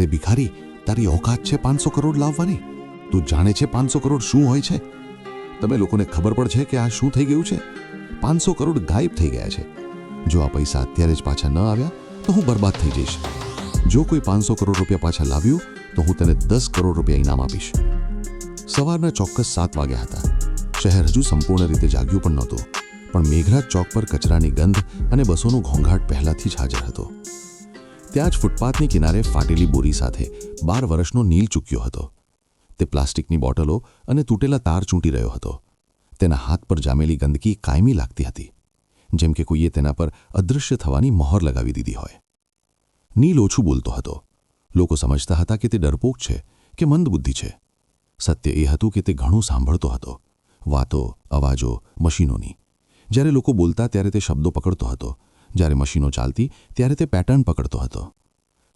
અરે ભિખારી તારી ઓકાત છે પાંચસો કરોડ લાવવાની? તું જાણે છે પાંચસો કરોડ શું હોય છે? તમે લોકોને ખબર પણ છે કે આ શું થઈ ગયું છે? પાંચસો કરોડ ગાયબ થઈ ગયા છે. જો આ પૈસા અત્યારે જ પાછા ન આવ્યા, તો હું બરબાદ થઈ જઈશ. જો કોઈ પાંચસો કરોડ રૂપિયા પાછા લાવ્યું, તો હું તેને દસ કરોડ રૂપિયા ઇનામ આપીશ. સવારના ચોક્કસ સાત વાગ્યા હતા. શહેર હજુ સંપૂર્ણ રીતે જાગ્યું પણ નહોતું. પણ મેઘરાજ ચોક પર કચરાની ગંધ અને બસોનો ઘોંઘાટ પહેલાથી જ હાજર હતો. ત્યાં જ ફૂટપાથની કિનારે ફાટેલી બોરી સાથે બાર વર્ષનો નીલ ચૂક્યો હતો. તે પ્લાસ્ટિકની બોટલો અને તૂટેલા તાર ચૂંટી રહ્યો હતો. તેના હાથ પર જામેલી ગંદકી કાયમી લાગતી હતી, જેમ કે કોઈએ તેના પર અદૃશ્ય થવાની મહોર લગાવી દીધી હોય. નીલ ઓછું બોલતો હતો. લોકો સમજતા હતા કે તે ડરપોક છે, કે મંદબુદ્ધિ છે. સત્ય એ હતું કે તે ઘણું સાંભળતો હતો, વાતો, અવાજો, મશીનોની. જ્યારે લોકો બોલતા ત્યારે તે શબ્દો પકડતો હતો જ્યારે મશીનો ચાલતી, ત્યારે તે પેટર્ન પકડતો હતો.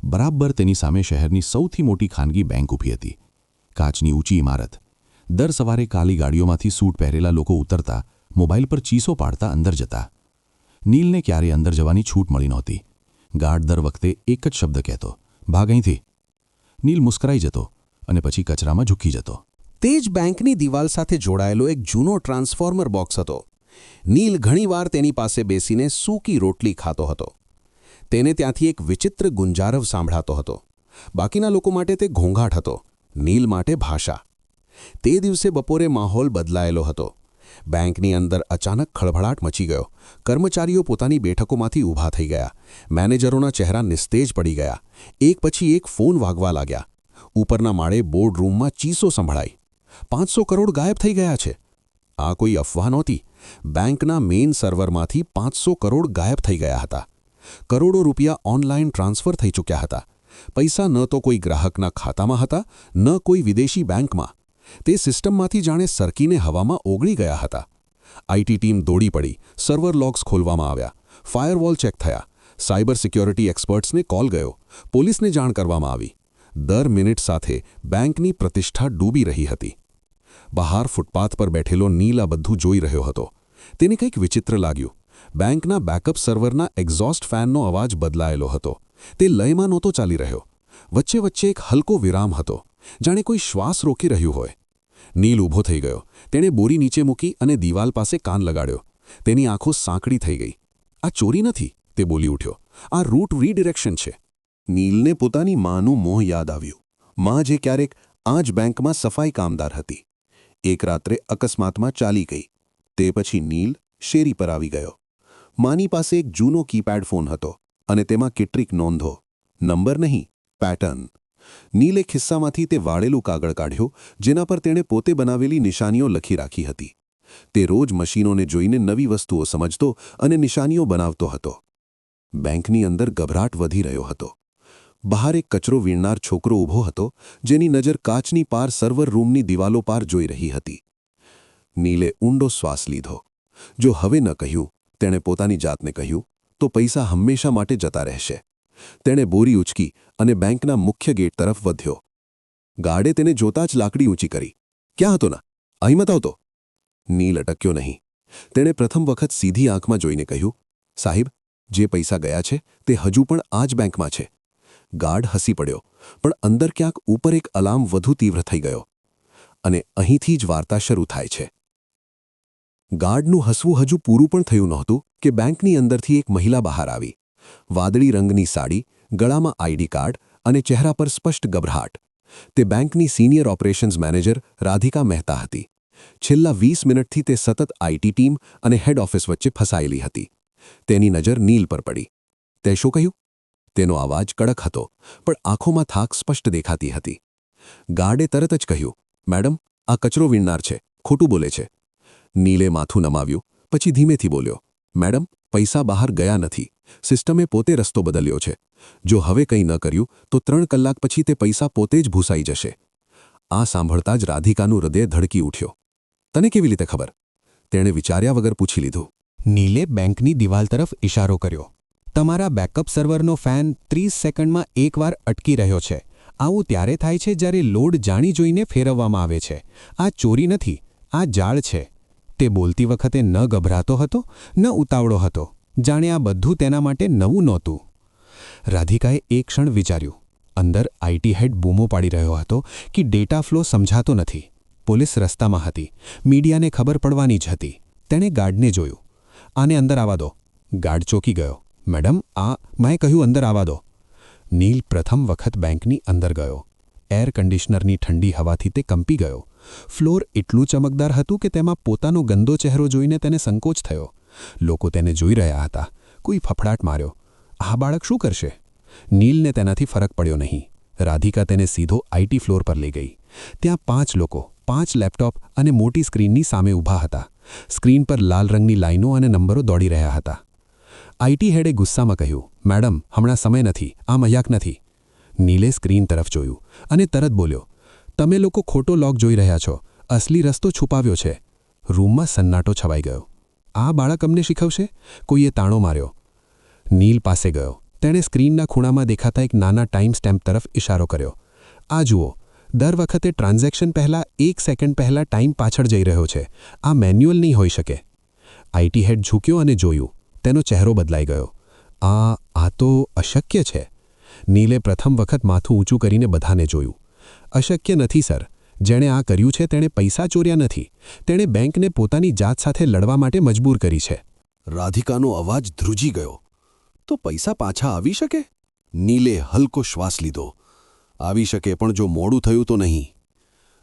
બરાબર તેની સામે શહેરની સૌથી મોટી ખાનગી બેંક ઊભી હતી. કાચની ઊંચી ઇમારત. દર સવારે કાલી ગાડીઓમાંથી સૂટ પહેરેલા લોકો ઉતરતા, મોબાઈલ પર ચીસો પાડતા અંદર જતા. નીલને ક્યારેય અંદર જવાની છૂટ મળી નહોતી. ગાર્ડ દર વખતે એક જ શબ્દ કહેતો, ભાગ અહીંથી. નીલ મુસ્કરાઈ જતો અને પછી કચરામાં ઝૂકી જતો. તે જ બેંકની દિવાલ સાથે જોડાયેલો એક જૂનો ટ્રાન્સફોર્મર બોક્સ હતો. નીલ ઘણીવાર તેની પાસે બેસીને સૂકી રોટલી ખાતો હતો. તેને ત્યાંથી એક વિચિત્ર ગુંજારવ સાંભળાતો હતો. બાકીના લોકો માટે તે ઘોંઘાટ હતો. નીલ માટે ભાષા. તે દિવસે બપોરે માહોલ બદલાયેલો હતો. બેંકની અંદર અચાનક ખળભળાટ મચી ગયો. કર્મચારીઓ પોતાની બેઠકોમાંથી ઊભા થઈ ગયા. મેનેજરોના ચહેરા નિસ્તેજ પડી ગયા. એક પછી એક ફોન વાગવા લાગ્યા. ઉપરના માળે બોર્ડ રૂમમાં ચીસો સંભળાઈ. પાંચસો કરોડ ગાયબ થઈ ગયા છે. આ કોઈ અફવા નહોતી. બેંકના મેઇન સર્વરમાંથી પાંચસો કરોડ ગાયબ થઈ ગયા હતા. કરોડો રૂપિયા ઓનલાઈન ટ્રાન્સફર થઈ ચૂક્યા હતા. પૈસા ન તો કોઈ ગ્રાહકના ખાતામાં હતા, ન કોઈ વિદેશી બેંકમાં. તે સિસ્ટમમાંથી જાણે સરકીને હવામાં ઓગળી ગયા હતા. આઈટી ટીમ દોડી પડી, સર્વર લોગ્સ ખોલવામાં આવ્યા. ફાયરવોલ ચેક થયા. સાયબર સિક્યોરિટી એક્સપર્ટ્સને કોલ ગયો. પોલીસને જાણ કરવામાં આવી. દર મિનિટ સાથે બેંકની પ્રતિષ્ઠા ડૂબી રહી હતી. બહાર ફૂટપાથ પર બેઠેલો નીલ આ બધું જોઈ રહ્યો હતો. તેને કંઈક વિચિત્ર લાગ્યું. બેંકના બેકઅપ સર્વરના એક્ઝોસ્ટ ફેનનો અવાજ બદલાયેલો હતો. તે લયમાં નહોતો ચાલી રહ્યો. વચ્ચે વચ્ચે એક હલકો વિરામ હતો. જાણે કોઈ શ્વાસ રોકી રહ્યું હોય. નીલ ઊભો થઈ ગયો. તેણે બોરી નીચે મૂકી અને દિવાલ પાસે કાન લગાડ્યો. તેની આંખો સાંકડી થઈ ગઈ. આ ચોરી નથી, તે બોલી ઉઠ્યો. આ રૂટ રીડિરેક્શન છે. નીલને પોતાની માનું મોહ યાદ આવ્યું. માં જે ક્યારેક આ જ બેંકમાં સફાઈ કામદાર હતી. એક રાત્રે અકસ્માતમાં ચાલી ગઈ. તે પછી નીલ શેરી પર આવી ગયો. માની પાસે એક જૂનો કીપેડ ફોન હતો અને તેમાં કેટલીક નોંધો. નંબર નહીં, પેટર્ન. નીલે ખિસ્સામાંથી તે વાળેલું કાગળ કાઢ્યો, જેના પર તેણે પોતે બનાવેલી નિશાનીઓ લખી રાખી હતી. તે રોજ મશીનોને જોઈને નવી વસ્તુઓ સમજતો અને નિશાનીઓ બનાવતો હતો. બેંકની અંદર ગભરાટ વધી રહ્યો હતો. બહાર એક કચરો વીણનાર છોકરો ઊભો હતો, જેની નજર કાચની પાર સર્વર રૂમની દિવાલો પાર જોઈ રહી હતી. નીલે ઊંડો શ્વાસ લીધો. જો હવે ન કહ્યું, તેણે પોતાની જાતને કહ્યું, તો પૈસા હંમેશા માટે જતા રહેશે. તેણે બોરી ઉચકી અને બેંકના મુખ્ય ગેટ તરફ વધ્યો. ગાર્ડે તેને જોતા જ લાકડી ઊંચી કરી. ક્યાં હતો ના? અહીં મત આવતો? નીલ અટક્યો નહીં. તેણે પ્રથમ વખત સીધી આંખમાં જોઈને કહ્યું, સાહેબ, જે પૈસા ગયા છે, તે હજુ પણ આ જ બેંકમાં છે. ગાર્ડ હસી પડ્યો, પણ અંદર ક્યાંક ઉપર એક અલાર્મ વધુ તીવ્ર થઈ ગયો અને અહીંથી જ વાર્તા શરૂ થાય છે. ગાર્ડનું હસવું હજુ પૂરું પણ થયું નહોતું કે બેંકની અંદરથી એક મહિલા બહાર આવી. વાદળી રંગની સાડી, ગળામાં આઈડી કાર્ડ અને ચહેરા પર સ્પષ્ટ ગભરાટ. તે બેંકની senior operations manager Radhika Mehta હતી. છેલ્લા વીસ મિનિટથી તે સતત આઈટી ટીમ અને હેડ ઓફિસ વચ્ચે ફસાયેલી હતી. તેની નજર નીલ પર પડી. તે શું કહ્યું? તેનો અવાજ કડક હતો, પણ આંખોમાં થાક સ્પષ્ટ દેખાતી હતી. ગાર્ડે તરત જ કહ્યું, મેડમ, આ કચરો વીણનાર છે, ખોટું બોલે છે. નીલે માથું નમાવ્યું, પછી ધીમેથી બોલ્યો, મેડમ, પૈસા બહાર ગયા નથી. સિસ્ટમે પોતે રસ્તો બદલ્યો છે. જો હવે કંઈ ન કર્યું, તો ત્રણ કલાક પછી તે પૈસા પોતે જ ભૂસાઈ જશે. આ સાંભળતા જ રાધિકાનું હૃદય ધડકી ઉઠ્યો. તને કેવી રીતે ખબર? તેણે વિચાર્યા વગર પૂછી લીધું. નીલે બેંકની દિવાલ તરફ ઇશારો કર્યો. તમારા બેકઅપ સર્વરનો ફેન ત્રીસ સેકન્ડમાં એકવાર અટકી રહ્યો છે. આવું ત્યારે થાય છે જ્યારે લોડ જાણી જોઈને ફેરવવામાં આવે છે. આ ચોરી નથી, આ જાળ છે. તે બોલતી વખતે ન ગભરાતો હતો, ન ઉતાવળો હતો. જાણે આ બધું તેના માટે નવું નહોતું. રાધિકાએ એક ક્ષણ વિચાર્યું. અંદર આઈટી હેડ બૂમો પાડી રહ્યો હતો કે ડેટા ફ્લો સમજાતો નથી. પોલીસ રસ્તામાં હતી. મીડિયાને ખબર પડવાની જ હતી. તેણે ગાર્ડને જોયું. આને અંદર આવવા દો. ગાર્ડ ચોકી ગયો. મેડમ, આ મેં કહ્યું અંદર આવવા દો. નીલ પ્રથમ વખત બેંકની અંદર ગયો. એર કન્ડિશનરની ઠંડી હવાથી તે કંપી ગયો. ફ્લોર એટલું ચમકદાર હતું કે તેમાં પોતાનો ગંદો ચહેરો જોઈને તેને સંકોચ થયો. લોકો તેને જોઈ રહ્યા હતા. કોઈ ફફડાટ માર્યો. આ બાળક શું કરશે? નીલને તેનાથી ફરક પડ્યો નહીં. રાધિકા તેને સીધો આઈટી ફ્લોર પર લઈ ગઈ. ત્યાં પાંચ લોકો, પાંચ લેપટોપ અને મોટી સ્ક્રીનની સામે ઊભા હતા. સ્ક્રીન પર લાલ રંગની લાઈનો અને નંબરો દોડી રહ્યા હતા. આઈટી હેડે ગુસ્સામાં કહ્યું, મેડમ, હમણાં સમય નથી, આ મજાક નથી. નીલે સ્ક્રીન તરફ જોયું અને તરત બોલ્યો, તમે લોકો ખોટો લોક જોઈ રહ્યા છો, અસલી રસ્તો છુપાવ્યો છે. રૂમમાં સન્નાટો છવાઈ ગયો. આ બાળક અમને શીખવશે? કોઈએ તાણો માર્યો? નીલ પાસે ગયો. તેણે સ્ક્રીનના ખૂણામાં દેખાતા એક નાના ટાઈમ સ્ટેમ્પ તરફ ઇશારો કર્યો. આ જુઓ, દર વખતે ટ્રાન્ઝેક્શન પહેલાં એક સેકન્ડ પહેલાં ટાઈમ પાછળ જઈ રહ્યો છે. આ મેન્યુઅલ નહીં હોઈ શકે. આઈટી હેડ ઝૂક્યો અને જોયું તેનો ચહેરો બદલાઈ ગયો. આ આ તો અશક્ય છે. નીલે પ્રથમ વખત માથું ઊંચું કરીને બધાને જોયું. અશક્ય નથી, સર. જેણે આ કર્યું છે, તેણે પૈસા ચોર્યા નથી. તેણે બેંકને પોતાની જાત સાથે લડવા માટે મજબૂર કરી છે. રાધિકાનો અવાજ ધ્રુજી ગયો. તો પૈસા પાછા આવી શકે? નીલે હલકો શ્વાસ લીધો. આવી શકે, પણ જો મોડું થયું તો નહીં.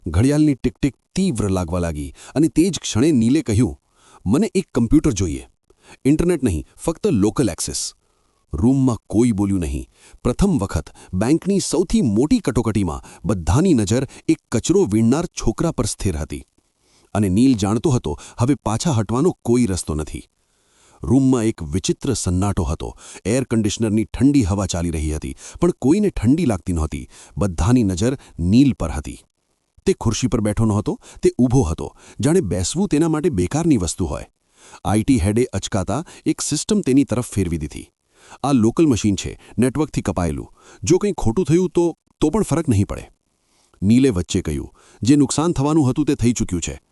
ઘડિયાળની ટીકટીક તીવ્ર લાગવા લાગી અને તે જ ક્ષણે નીલે કહ્યું, મને એક કમ્પ્યુટર જોઈએ. ઇન્ટરનેટ નહીં, ફક્ત લોકલ એક્સેસ. રૂમમાં કોઈ બોલ્યું નહીં. પ્રથમ વખત બેંકની સૌથી મોટી કટોકટીમાં બધાની નજર એક કચરો વીણનાર છોકરા પર સ્થિર હતી. અને નીલ જાણતો હતો, હવે પાછા હટવાનો કોઈ રસ્તો નથી. રૂમમાં એક વિચિત્ર સન્નાટો હતો. એર કન્ડિશનરની ઠંડી હવા ચાલી રહી હતી, પણ કોઈને ઠંડી લાગતી નહોતી. બધાની નજર નીલ પર હતી. તે ખુરશી પર બેઠો નહોતો, તે ઊભો હતો. જાણે બેસવું તેના માટે બેકારની વસ્તુ હોય. આઈટી હેડે અચકાતા એક સિસ્ટમ તેની તરફ ફેરવી દીધી. આ લોકલ મશીન છે, નેટવર્કથી કપાયેલું. જો કંઈ ખોટું થયું તો તો પણ ફરક નહીં પડે. નીલે વચ્ચે કહ્યું, જે નુકસાન થવાનું હતું તે થઈ ચૂક્યું છે.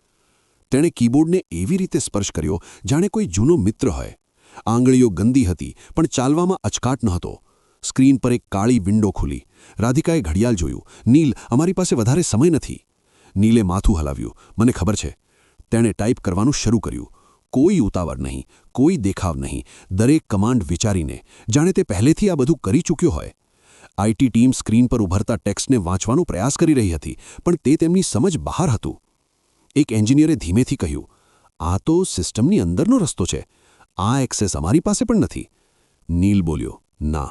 તેણે કીબોર્ડને એવી રીતે સ્પર્શ કર્યો, જાણે કોઈ જૂનો મિત્ર હોય. આંગળીઓ ગંદી હતી, પણ ચાલવામાં અચકાટ નહોતો. સ્ક્રીન પર એક કાળી વિન્ડો ખુલી. રાધિકાએ ઘડિયાળ જોયું. નીલ, અમારી પાસે વધારે સમય નથી. નીલે માથું હલાવ્યું. મને ખબર છે. તેણે ટાઈપ કરવાનું શરૂ કર્યું. કોઈ ઉતાવળ નહીં, કોઈ દેખાવ નહીં, દરેક કમાન્ડ વિચારીને. જાણે તે પહેલેથી આ બધું કરી ચૂક્યો હોય. આઈટી ટીમ સ્ક્રીન પર ઉભરતા ટેક્સ્ટને વાંચવાનો પ્રયાસ કરી રહી હતી, પણ તે તેમની સમજ બહાર હતું. એક એન્જિનિયરે ધીમેથી કહ્યું, આ તો સિસ્ટમની અંદરનો રસ્તો છે. આ એક્સેસ અમારી પાસે પણ નથી. નીલ બોલ્યો, ના.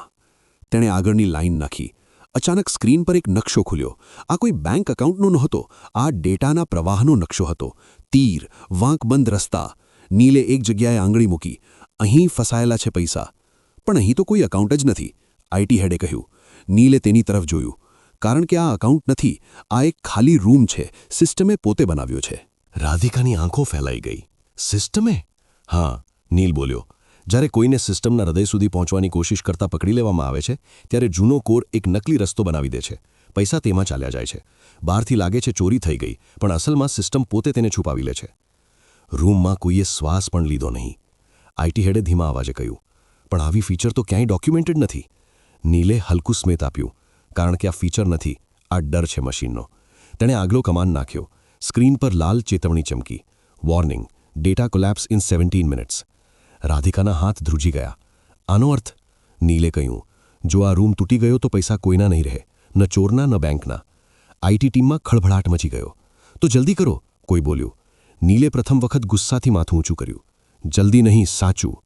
તેણે આગળની લાઈન નાખી. અચાનક સ્ક્રીન પર એક નકશો ખુલ્યો. આ કોઈ બેંક એકાઉન્ટનો નહોતો. આ ડેટાના પ્રવાહનો નકશો હતો. તીર, વાંકબંધ રસ્તા નીલે એક જગ્યાએ આંગળી મૂકી. અહીં ફસાયેલા છે પૈસા. પણ અહીં તો કોઈ એકાઉન્ટ જ નથી આઈટી હેડે કહ્યું. નીલે તેની તરફ જોયું. કારણ કે આ એકાઉન્ટ નથી, આ એક ખાલી રૂમ છે. સિસ્ટમે પોતે બનાવ્યો છે. રાધિકાની આંખો ફેલાઈ ગઈ. સિસ્ટમે? હા, નીલ બોલ્યો. જ્યારે કોઈને સિસ્ટમના હૃદય સુધી પહોંચવાની કોશિશ કરતા પકડી લેવામાં આવે છે, ત્યારે જૂનો કોર એક નકલી રસ્તો બનાવી દે છે. પૈસા તેમાં ચાલ્યા જાય છે. બહારથી લાગે છે ચોરી થઈ ગઈ, પણ અસલમાં સિસ્ટમ પોતે તેને છુપાવી લે છે. રૂમમાં કોઈએ શ્વાસ પણ લીધો નહીં આઈટી હેડે ધીમા અવાજે કહ્યું પણ આવી ફીચર તો ક્યાંય ડોક્યુમેન્ટેડ નથી નીલે હલકું સ્મિત આપ્યું કારણ કે આ ફીચર નથી આ ડર છે મશીનનો તેણે આગલો કમાન્ડ નાખ્યો સ્ક્રીન પર લાલ ચેતવણી ચમકી warning data collapse in seventeen minutes રાધિકાના હાથ ધ્રુજી ગયા આનો અર્થ નીલે કહ્યું જો આ રૂમ તૂટી ગયો તો પૈસા કોઈના નહીં રહે ન ચોરના ન બેંકના આઈટી ટીમમાં ખળભળાટ મચી ગયો તો જલ્દી કરો કોઈ બોલ્યું નીલે પ્રથમ વખત ગુસ્સાથી માથું ઊંચું કર્યું. જલ્દી નહીં, સાચું.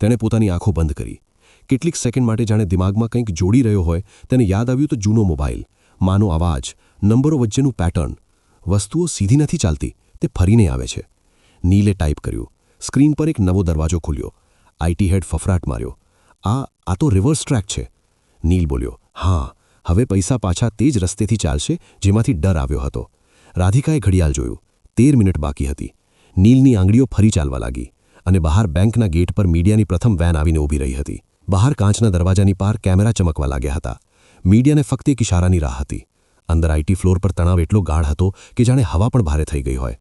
તેણે પોતાની આંખો બંધ કરી. કેટલીક સેકન્ડ માટે જાણે દિમાગમાં કંઈક જોડી રહ્યો હોય, તેને યાદ આવ્યું તો જૂનો મોબાઈલ. માનો અવાજ, નંબરો વચ્ચેનું પેટર્ન વસ્તુઓ સીધી નથી ચાલતી, તે ફરીને આવે છે. નીલે ટાઈપ કર્યું. સ્ક્રીન પર એક નવો દરવાજો ખુલ્યો. આઈટી હેડ ફફરાટ માર્યો. આ આ તો રિવર્સ ટ્રેક છે. નીલ બોલ્યો, હા, હવે પૈસા પાછા તે જ રસ્તેથી ચાલશે જેમાંથી ડર આવ્યો હતો. રાધિકાએ ઘડિયાળ જોયું. તેર મિનિટ બાકી હતી. નીલની આંગળીઓ ફરી ચાલવા લાગી અને બહાર બેંકના ગેટ પર મીડિયાની પ્રથમ વેન આવીને ઊભી રહી હતી. બહાર કાચના દરવાજાની પાર કેમેરા ચમકવા લાગ્યા હતા. મીડિયાને ફક્ત એક ઇશારાની રાહ હતી. અંદર આઈટી ફ્લોર પર તણાવ એટલો ગાઢ હતો કે જાણે હવા પણ ભારે થઈ ગઈ હોય.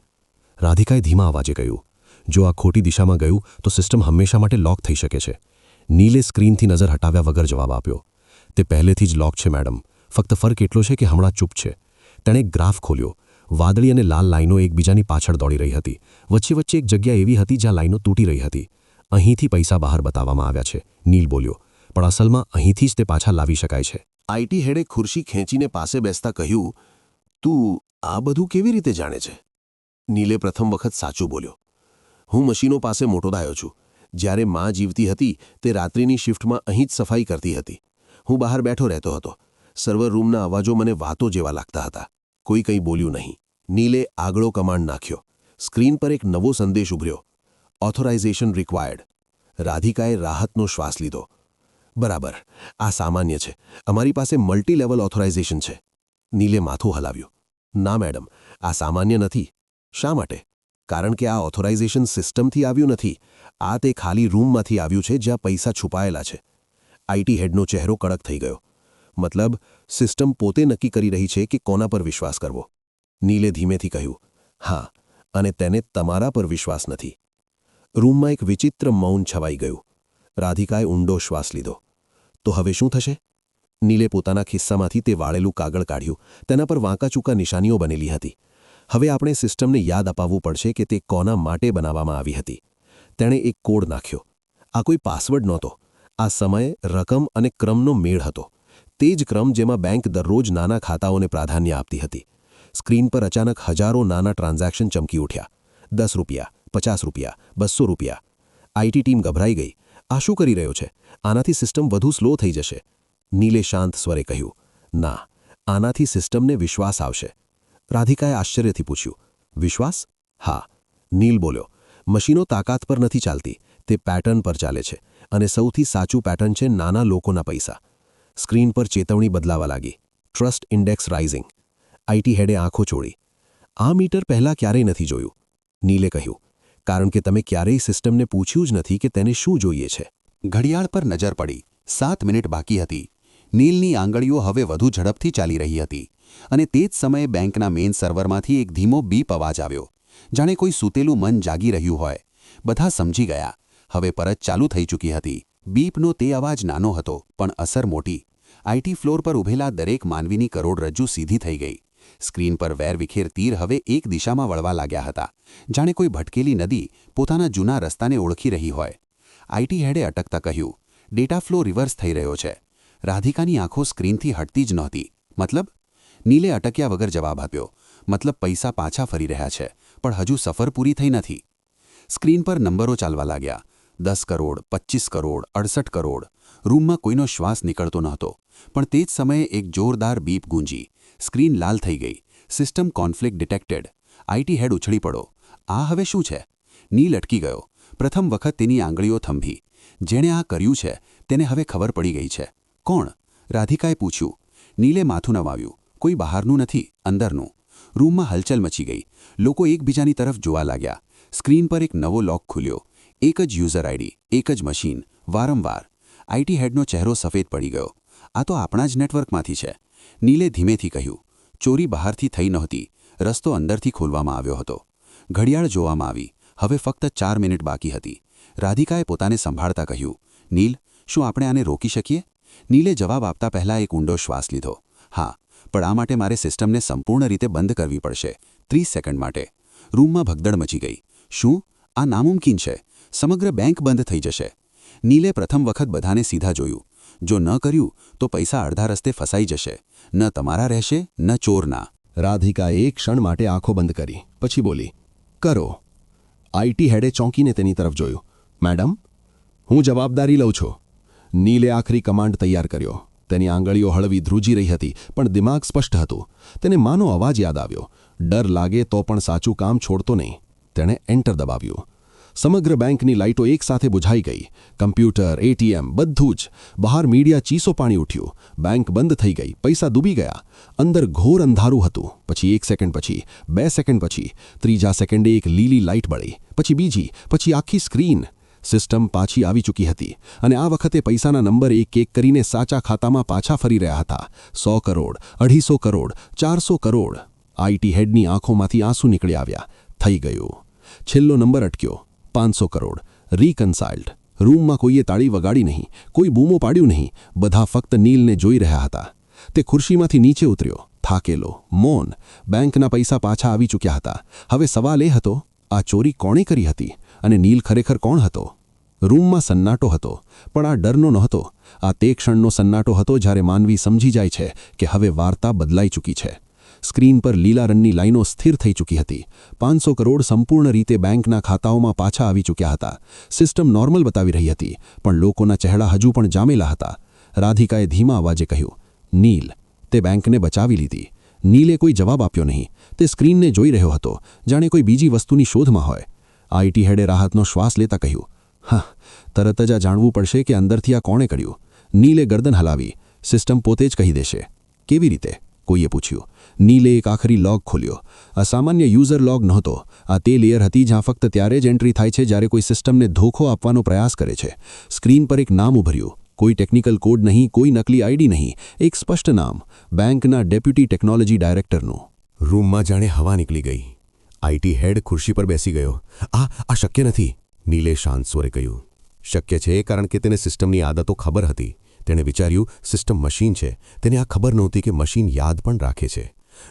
રાધિકાએ ધીમા અવાજે કહ્યું, જો આ ખોટી દિશામાં ગયું, તો સિસ્ટમ હંમેશા માટે લોક થઈ શકે છે. નીલે સ્ક્રીનથી નજર હટાવ્યા વગર જવાબ આપ્યો, તે પહેલેથી જ લોક છે, મેડમ. ફક્ત ફરક એટલો છે કે હમણાં ચૂપ છે. તેણે ગ્રાફ ખોલ્યો વાદળી અને લાલ લાઈનો એકબીજાની પાછળ દોડી રહી હતી. વચ્ચે વચ્ચે એક જગ્યા એવી હતી જ્યાં લાઈનો તૂટી રહી હતી. અહીંથી પૈસા બહાર બતાવવામાં આવ્યા છે. નીલ બોલ્યો, પણ અસલમાં અહીંથી જ તે પાછા લાવી શકાય છે. આઈટી હેડે ખુરશી ખેંચીને પાસે બેસતા કહ્યું, તું આ બધું કેવી રીતે જાણે છે? નીલે પ્રથમ વખત સાચું બોલ્યો, હું મશીનો પાસે મોટો થયો છું. જ્યારે માં જીવતી હતી, તે રાત્રિની શિફ્ટમાં અહીં જ સફાઈ કરતી હતી. હું બહાર બેઠો રહેતો હતો. સર્વર રૂમના અવાજો મને વાતો જેવા લાગતા હતા. કોઈ કંઈ બોલ્યું નહીં. નીલે આગળો કમાન્ડ નાખ્યો. સ્ક્રીન પર એક નવો સંદેશ ઉભર્યો. ઓથોરાઇઝેશન રિક્વાયર્ડ રાધિકાએ રાહતનો શ્વાસ લીધો. બરાબર, આ સામાન્ય છે. અમારી પાસે મલ્ટી લેવલ ઓથોરાઇઝેશન છે. નીલે માથું હલાવ્યું. ના, મેડમ, આ સામાન્ય નથી. શા માટે? કારણ કે આ ઓથોરાઇઝેશન સિસ્ટમથી આવ્યું નથી. આ તે ખાલી રૂમમાંથી આવ્યું છે જ્યાં પૈસા છુપાયેલા છે. આઈટી હેડનો ચહેરો કડક થઈ ગયો. મતલબ સિસ્ટમ પોતે નક્કી કરી રહી છે કે કોના પર વિશ્વાસ કરવો. નીલે ધીમેથી કહ્યું, હા, અને તેને તમારા પર વિશ્વાસ નથી. રૂમમાં એક વિચિત્ર મૌન છવાઈ ગયું. રાધિકાએ ઊંડો શ્વાસ લીધો. તો હવે શું થશે? નીલે પોતાના ખિસ્સામાંથી તે વાળેલું કાગળ કાઢ્યું. તેના પર વાંકાચૂકા નિશાનીઓ બનેલી હતી. હવે આપણે સિસ્ટમને યાદ અપાવવું પડશે કે તે કોના માટે બનાવવામાં આવી હતી. તેણે એક કોડ નાખ્યો. આ કોઈ પાસવર્ડ નહોતો. આ સમય રકમ અને ક્રમનો મેળ હતો. તે જ ક્રમ જેમાં બેંક દરરોજ નાના ખાતાઓને પ્રાધાન્ય આપતી હતી. સ્ક્રીન પર અચાનક હજારો નાના ટ્રાન્ઝેક્શન ચમકી ઉઠ્યા. દસ રૂપિયા, પચાસ રૂપિયા, બસો રૂપિયા. આઈટી ટીમ ગભરાઈ ગઈ. આ શું કરી રહ્યો છે? આનાથી સિસ્ટમ વધુ સ્લો થઈ જશે. નીલે શાંત સ્વરે કહ્યું, ના, આનાથી સિસ્ટમને વિશ્વાસ આવશે. રાધિકાએ આશ્ચર્યથી પૂછ્યું, વિશ્વાસ? હા. નીલ બોલ્યો, મશીનો તાકાત પર નથી ચાલતી. તે પેટર્ન પર ચાલે છે અને સૌથી સાચું પેટર્ન છે નાના લોકોના પૈસા. સ્ક્રીન પર ચેતવણી બદલાવા લાગી. ટ્રસ્ટ ઇન્ડેક્સ રાઇઝિંગ આઈટી હેડે આંખો ચોળી આ મીટર પહેલાં ક્યારેય નથી જોયું. નીલે કહ્યું, કારણ કે તમે ક્યારેય સિસ્ટમને પૂછ્યું જ નથી કે તેને શું જોઈએ છે. ઘડિયાળ પર નજર પડી. સાત મિનિટ બાકી હતી. નીલની આંગળીઓ હવે વધુ ઝડપથી ચાલી રહી હતી. અને તે જ સમયે બેંકના મેઇન સર્વરમાંથી એક ધીમો બીપ અવાજ આવ્યો. જાણે કોઈ સૂતેલું મન જાગી રહ્યું હોય. બધા સમજી ગયા. હવે પરત ચાલુ થઈ ચૂકી હતી. બીપનો તે અવાજ નાનો હતો, પણ અસર મોટી. આઈટી ફ્લોર પર ઊભેલા દરેક માનવીની કરોડરજ્જુ સીધી થઈ ગઈ. સ્ક્રીન પર વેરવિખેર તીર હવે એક દિશામાં વળવા લાગ્યા હતા. જાણે કોઈ ભટકેલી નદી પોતાના જૂના રસ્તાને ઓળખી રહી હોય. આઈટી હેડે અટકતા કહ્યું, ડેટા ફ્લો રિવર્સ થઈ રહ્યો છે. રાધિકાની આંખો સ્ક્રીનથી હટતી જ નહોતી. મતલબ? નીલે અટક્યા વગર જવાબ આપ્યો, મતલબ પૈસા પાછા ફરી રહ્યા છે, પણ હજુ સફર પૂરી થઈ નથી. સ્ક્રીન પર નંબરો ચાલવા લાગ્યા. દસ કરોડ, પચ્ચીસ કરોડ, અડસઠ કરોડ રૂમમાં કોઈનો શ્વાસ નીકળતો નહોતો, પણ તે જ સમયે એક જોરદાર બીપ ગૂંજી. સ્ક્રીન લાલ થઈ ગઈ. System conflict detected. IT head ઉછળી પડો. આ હવે શું છે? નીલ અટકી ગયો. પ્રથમ વખત તેની આંગળીઓ થંભી. જેણે આ કર્યું છે, તેને હવે ખબર પડી ગઈ છે. કોણ? રાધિકાએ પૂછ્યું. નીલે માથું નવાવ્યું. કોઈ બહારનું નથી, અંદરનું. રૂમમાં હલચલ મચી ગઈ. લોકો એકબીજાની તરફ જોવા લાગ્યા. સ્ક્રીન પર એક નવો લોક ખુલ્યો. એક જ યુઝર આઈડી, એક જ મશીન. વારંવાર. આઈટી હેડનો ચહેરો સફેદ પડી ગયો. આ તો આપણા જ નેટવર્કમાંથી છે. નીલે ધીમેથી કહ્યું, ચોરી બહારથી થઈ નહોતી. રસ્તો અંદરથી ખોલવામાં આવ્યો હતો. ઘડિયાળ જોવામાં આવી. હવે ફક્ત ચાર મિનિટ બાકી હતી. રાધિકાએ પોતાને સંભાળતા કહ્યું, નીલ, શું આપણે આને રોકી શકીએ? નીલે જવાબ આપતા પહેલાં એક ઊંડો શ્વાસ લીધો. હા, પણ આ માટે મારે સિસ્ટમને સંપૂર્ણ રીતે બંધ કરવી પડશે. ત્રીસ સેકન્ડ માટે. રૂમમાં ભગદડ મચી ગઈ. શું? આ નામુમકિન છે. સમગ્ર બેંક બંધ થઈ જશે. નીલે પ્રથમ વખત બધાને સીધા જોયું. જો ન કર્યું, તો પૈસા અડધા રસ્તે ફસાઈ જશે. ન તમારા રહેશે, ન ચોરના. રાધિકાએ એક ક્ષણ માટે આંખો બંધ કરી. પછી બોલી, કરો. આઈટી હેડે ચોંકીને તેની તરફ જોયું. મેડમ, હું જવાબદારી લઉં છું. નીલે આખરી કમાન્ડ તૈયાર કર્યો. તેની આંગળીઓ હળવી ધ્રુજી રહી હતી, પણ દિમાગ સ્પષ્ટ હતું. તેને માનો અવાજ યાદ આવ્યો. ડર લાગે તો પણ સાચું કામ છોડતો નહીં. તેણે એન્ટર દબાવ્યું. સમગ્ર બેંકની લાઇટો એકસાથે બુઝાઈ ગઈ. કમ્પ્યુટર એટીએમ બધું જ. બહાર મીડિયા ચીસો પાણી ઉઠ્યું. બેંક બંધ થઈ ગઈ. પૈસા ડૂબી ગયા. અંદર ઘોર અંધારું હતું. પછી એક સેકન્ડ પછી, બે સેકન્ડ પછી, ત્રીજા સેકન્ડે એક લીલી લાઇટ બળી. પછી બીજી, પછી આખી સ્ક્રીન. સિસ્ટમ પાછી આવી ચૂકી હતી. અને આ વખતે પૈસાના નંબર એક એક કરીને સાચા ખાતામાં પાછા ફરી રહ્યા હતા. સો કરોડ, અઢીસો કરોડ, ચારસો કરોડ. આઈટી હેડની આંખોમાંથી આંસુ નીકળી આવ્યા. થઈ ગયું. છેલ્લો નંબર અટક્યો. પાંચસો કરોડ. રીકન્સાઇલ્ડ. રૂમમાં કોઈએ તાળી વગાડી નહીં, કોઈ બૂમો પાડ્યું નહીં, બધા ફક્ત નીલને જોઈ રહ્યા હતા. તે ખુરશીમાંથી નીચે ઉતર્યો, થાકેલો, મૌન. બેંકના પૈસા પાછા આવી ચૂક્યા હતા. હવે સવાલ એ હતો, આ ચોરી કોણે કરી હતી? અને નીલ ખરેખર કોણ હતો? રૂમમાં સન્નાટો હતો, પણ આ ડરનો નહોતો. આ તે ક્ષણનો સન્નાટો હતો જ્યારે માનવી સમજી જાય છે કે હવે વાર્તા બદલાઈ ચૂકી છે. સ્ક્રીન પર લીલા રંગની લાઇનો સ્થિર થઈ ચૂકી હતી. પાંચસો કરોડ સંપૂર્ણ રીતે બેંકના ખાતાઓમાં પાછા આવી ચૂક્યા હતા. સિસ્ટમ નોર્મલ બતાવી રહી હતી, પણ લોકોના ચહેરા હજુ પણ જામેલા હતા. રાધિકાએ ધીમા અવાજે કહ્યું, નીલ. તે બેંકને બચાવી લીધી. નીલે કોઈ જવાબ આપ્યો નહીં. તે સ્ક્રીનને જોઈ રહ્યો હતો. જાણે કોઈ બીજી વસ્તુની શોધમાં હોય. આઈટી હેડે રાહતનો શ્વાસ લેતા કહ્યું, હા, તરત જ આ જાણવું પડશે કે અંદરથી આ કોણે કર્યું. નીલે ગરદન હલાવી. સિસ્ટમ પોતે જ કહી દેશે, કેવી રીતે? કોઈએ પૂછ્યું. નીલે એક આખરી લોગ ખોલ્યો. આ સામાન્ય યુઝર લોગ નહોતો. આ તે લેયર હતી જ્યાં ફક્ત ત્યારે જ એન્ટ્રી થાય છે જ્યારે કોઈ સિસ્ટમને ધોખો આપવાનો પ્રયાસ કરે છે. સ્ક્રીન પર એક નામ ઉભર્યું. કોઈ ટેકનિકલ કોડ નહીં, કોઈ નકલી આઈડી નહીં. એક સ્પષ્ટ નામ. બેંકના ડેપ્યુટી ટેકનોલોજી ડાયરેક્ટરનું રૂમમાં જાણે હવા નીકળી ગઈ. આઈટી હેડ ખુરશી પર બેસી ગયો. આ આ શક્ય નથી, નીલે શાંત સ્વરે કહ્યું. શક્ય છે કારણ કે તેને સિસ્ટમની આદતો ખબર હતી. તેણે વિચાર્યું, સિસ્ટમ મશીન છે. તેને આ ખબર નહોતી કે મશીન યાદ પણ રાખે છે.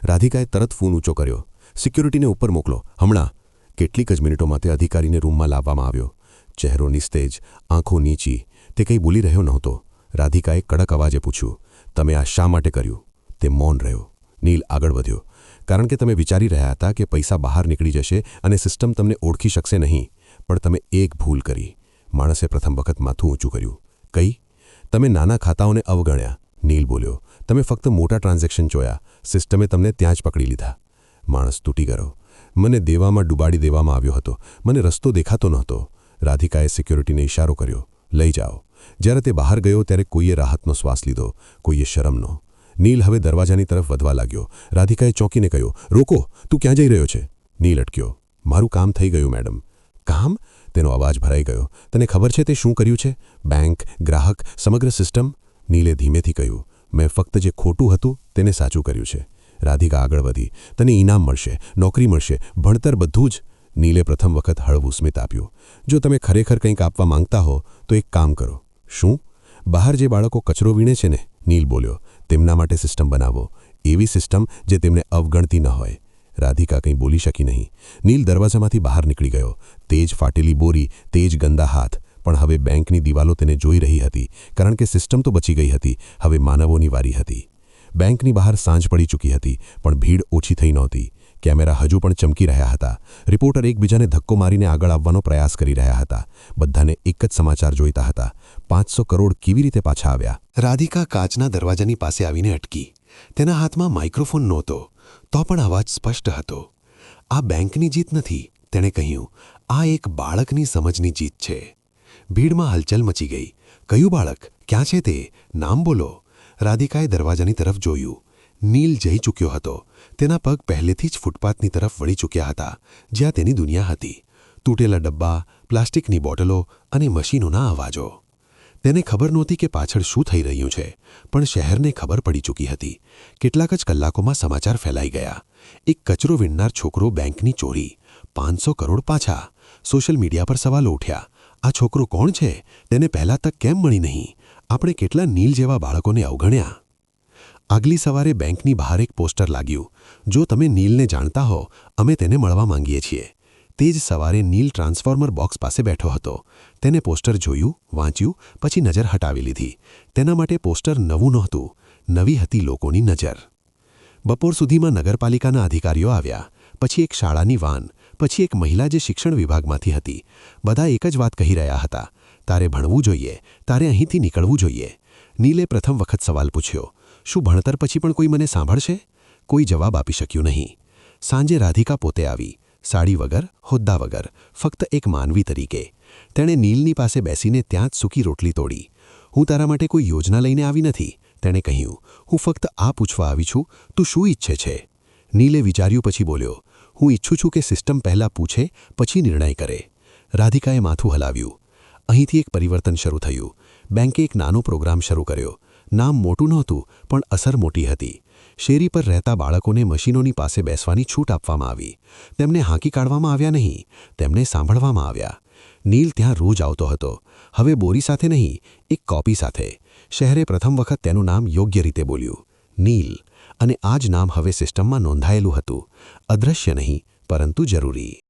રાધિકાએ તરત ફોન ઊંચો કર્યો. સિક્યુરિટીને ઉપર મોકલો. હમણાં. કેટલીક જ મિનિટોમાં તે અધિકારીને રૂમમાં લાવવામાં આવ્યો. ચહેરો નિસ્તેજ, આંખો નીચી. તે કંઈ બોલી રહ્યો નહોતો. રાધિકાએ કડક અવાજે પૂછ્યું, તમે આ શા માટે કર્યું? તે મૌન રહ્યો. નીલ આગળ વધ્યો, કારણ કે તમે વિચારી રહ્યા હતા કે પૈસા બહાર નીકળી જશે અને સિસ્ટમ તમને ઓળખી શકશે નહીં, પણ તમે એક ભૂલ કરી. માણસે પ્રથમ વખત માથું ઊંચું કર્યું. કઈ? તમે નાના ખાતાઓને અવગણ્યા. નીલ બોલ્યો, તમે ફક્ત મોટા ટ્રાન્ઝેક્શન જોયા. સિસ્ટમે તમને ત્યાં જ પકડી લીધા. માણસ તૂટી ગયો. મને દેવામાં ડૂબાડી દેવામાં આવ્યો હતો. મને રસ્તો દેખાતો નહોતો. રાધિકાએ સિક્યોરિટીને ઇશારો કર્યો. લઈ જાઓ. જ્યારે તે બહાર ગયો ત્યારે કોઈએ રાહતનો શ્વાસ લીધો, કોઈએ શરમનો. નીલ હવે દરવાજાની તરફ વધવા લાગ્યો. રાધિકાએ ચોંકીને કહ્યું, રોકો, તું ક્યાં જઈ રહ્યો છે? નીલ અટક્યો, મારું કામ થઈ ગયું, મેડમ. કામ? તેનો અવાજ ભરાઈ ગયો. તને ખબર છે તે શું કર્યું છે? બેંક, ગ્રાહક, સમગ્ર સિસ્ટમ, નીલે ધીમેથી કહ્યું. મેં ફક્ત જે ખોટું હતું તેને સાચું કર્યું છે. રાધિકા આગળ વધી. તને ઇનામ મળશે, નોકરી મળશે, ભણતર બધું જ, નીલે પ્રથમ વખત હળવું સ્મિત આપ્યું. જો તમે ખરેખર કંઈક આપવા માંગતા હો, તો એક કામ કરો. શું? બહાર જે બાળકો કચરો વીણે છે ને, નીલ બોલ્યો. તેમના માટે સિસ્ટમ બનાવો. એવી સિસ્ટમ જે તેમને અવગણતી ન હોય. રાધિકા કંઈ બોલી શકી નહીં. નીલ દરવાજામાંથી બહાર નીકળી ગયો. તેજ ફાટેલી બોરી, તેજ ગંદા હાથ. પણ હવે બેંકની દિવાલો તેને જોઈ રહી હતી. કારણ કે સિસ્ટમ તો બચી ગઈ હતી. હવે માનવોની વારી હતી. બેંકની બહાર સાંજ પડી ચૂકી હતી, પણ ભીડ ઓછી થઈ નહોતી. કેમેરા હજુ પણ ચમકી રહ્યા હતા. રિપોર્ટર એકબીજાને ધક્કો મારીને આગળ આવવાનો પ્રયાસ કરી રહ્યા હતા. બધાને એક જ સમાચાર જોઈતા હતા. પાંચસો કરોડ કેવી રીતે પાછા આવ્યા? રાધિકા કાચના દરવાજાની પાસે આવીને અટકી. તેના હાથમાં માઇક્રોફોન નહોતો. તો પણ અવાજ સ્પષ્ટ હતો. આ બેંકની જીત નથી, તેણે કહ્યું. આ એક બાળકની સમજની જીત છે. ભીડમાં હલચલ મચી ગઈ. કયું બાળક? ક્યાં છે તે? નામ બોલો. રાધિકાએ દરવાજાની તરફ જોયું. નીલ જઈ ચૂક્યો હતો. તેના પગ પહેલેથી જ ફૂટપાથની તરફ વળી ચૂક્યા હતા, જ્યાં તેની દુનિયા હતી. તૂટેલા ડબ્બા, પ્લાસ્ટિકની બોટલો અને મશીનોના અવાજો. તેને ખબર નહોતી કે પાછળ શું થઈ રહ્યું છે, પણ શહેરને ખબર પડી ચૂકી હતી. કેટલાક જ કલાકોમાં સમાચાર ફેલાઈ ગયા. એક કચરો વીણનાર છોકરો બેંકની ચોરી. પાંચસો કરોડ પાછા. સોશિયલ મીડિયા પર સવાલો ઉઠ્યા. આ છોકરો કોણ છે? તેને પહેલાં તક કેમ મળી નહીં? આપણે કેટલા નીલ જેવા બાળકોને અવગણ્યા? આગલી સવારે બેંકની બહાર એક પોસ્ટર લાગ્યું. જો તમે નીલને જાણતા હો, અમે તેને મળવા માંગીએ છીએ. તે જ સવારે નીલ ટ્રાન્સફોર્મર બોક્સ પાસે બેઠો હતો. તેને પોસ્ટર જોયું, વાંચ્યું, પછી નજર હટાવી લીધી. તેના માટે પોસ્ટર નવું નહોતું. નવી હતી લોકોની નજર. બપોર સુધીમાં નગરપાલિકાના અધિકારીઓ આવ્યા. પછી એક શાળાની વાન, પછી એક મહિલા જે શિક્ષણ વિભાગમાંથી હતી. બધા એક જ વાત કહી રહ્યા હતા. તારે ભણવું જોઈએ, તારે અહીંથી નીકળવું જોઈએ. નીલે પ્રથમ વખત સવાલ પૂછ્યો, શું ભણતર પછી પણ કોઈ મને સાંભળશે? કોઈ જવાબ આપી શક્યું નહીં. સાંજે રાધિકા પોતે આવી. સાડી વગર, હોદ્દા વગર, ફક્ત એક માનવી તરીકે. તેણે નીલની પાસે બેસીને ત્યાં જ સૂકી રોટલી તોડી. હું તારા માટે કોઈ યોજના લઈને આવી નથી, તેણે કહ્યું. હું ફક્ત આ પૂછવા આવી છું, તું શું ઈચ્છે છે? નીલે વિચાર્યું પછી બોલ્યો. હું ઈચ્છું છું કે સિસ્ટમ પહેલાં પૂછે, પછી નિર્ણય કરે. રાધિકાએ માથું હલાવ્યું. અહીંથી એક પરિવર્તન શરૂ થયું. બેંકે એક નાનો પ્રોગ્રામ શરૂ કર્યો. નામ મોટું નહોતું, પણ અસર મોટી હતી. શેરી પર રહેતા બાળકોને મશીનોની પાસે બેસવાની છૂટ આપવામાં આવી. તેમને હાંકી કાઢવામાં આવ્યા નહીં, તેમને સાંભળવામાં આવ્યા. નીલ ત્યાં રોજ આવતો હતો. હવે બોરી સાથે નહીં, એક કોપી સાથે. શહેરે પ્રથમ વખત તેનું નામ યોગ્ય રીતે બોલ્યું. નીલ. અને આ જ નામ હવે સિસ્ટમમાં નોંધાયેલું હતું. અદૃશ્ય નહીં, પરંતુ જરૂરી.